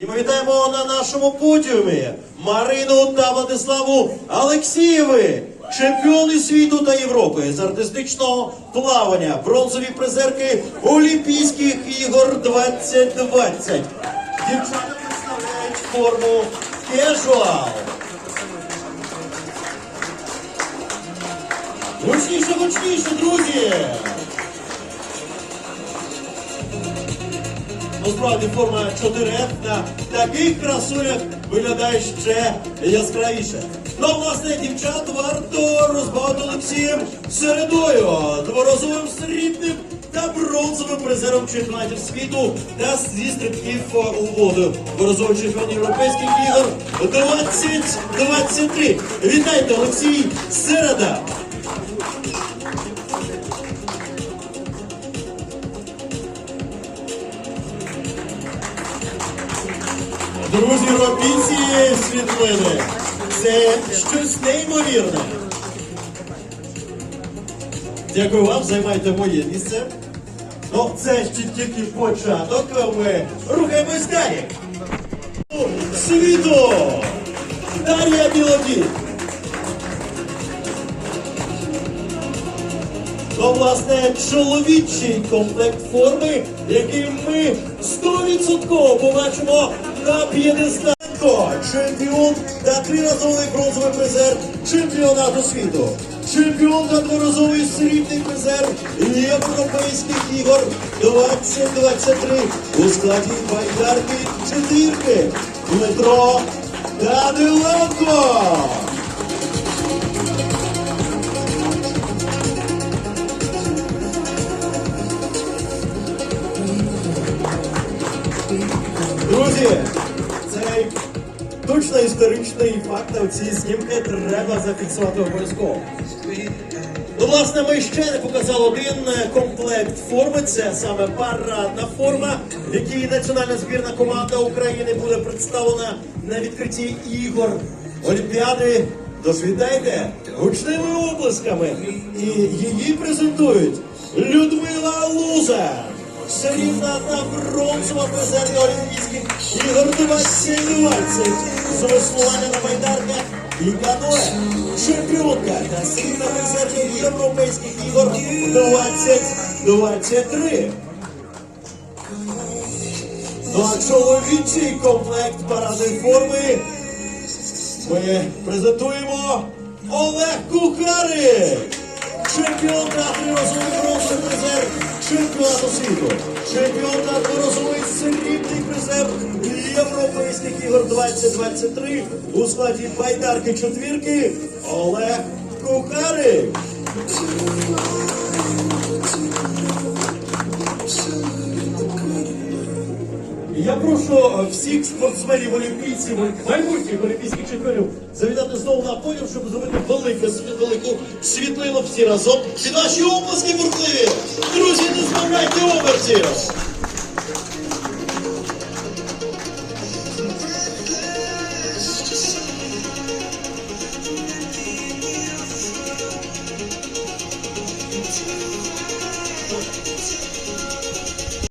І ми вітаємо на нашому подіумі Марину та Владиславу Алексієви, чемпіони світу та Європи з артистичного плавання, бронзові призерки Олімпійських ігор 2020. Дівчата представляють форму Casual. Гучніше, гучніше, друзі! Насправді форма 4F на таких красунях виглядає ще яскравіше. Ну, власне, дівчат варто розбавити Олексієм середою, дворазовим срібним та бронзовим призером чемпіонатів світу та зі стрибків у воду. Дворазовий чемпіон європейських ігор 2023. Вітайте, Олексій Середа! Друзі, робіть ці світлини. Це щось неймовірне. Дякую вам, займайте моє місце. Ну, це ще тільки початок, а ми рухаємось далі. Світу! Дар'я Білодій! То, власне, чоловічий комплект форми, який ми 100% побачимо на п'єдесталі. Чемпіон та триразовий бронзовий призер чемпіонату світу. Чемпіон та дворазовий срібний призер Європейських ігор 2023 у складі байдарки четвірки Дмитро Даниленко. Друзі, цей точно історичний факт, а ці знімки треба зафіксувати обов'язково. Ну, власне, ми ще не показали один комплект форми. Це саме парадна форма, в якій національна збірна команда України буде представлена на відкритті ігор Олімпіади. Дозвітайте гучними оплесками. І її презентують Людмила Луза. Срібна та бронзова призерка Олімпійських ігор 2020 з веслування на байдарках і каноe. Чемпіонка та срібна призерка Європейських ігор 2023. Ну а чоловічий комплект парадної форми ми презентуємо Олег Кухарик. Чемпіон та чемпіонату світу. Чемпіон та триразовий срібний призер Європейських ігор 2023 у складі байдарки четвірки Олег Кухарик. Я прошу е, всіх спортсменів олімпійців, майбутніх олімпійських чемпіонів завітати знову на полі, щоб зробити велике велику світлину всі разом. І наші обласки бурхливі! Друзі, не збавляйте оберці!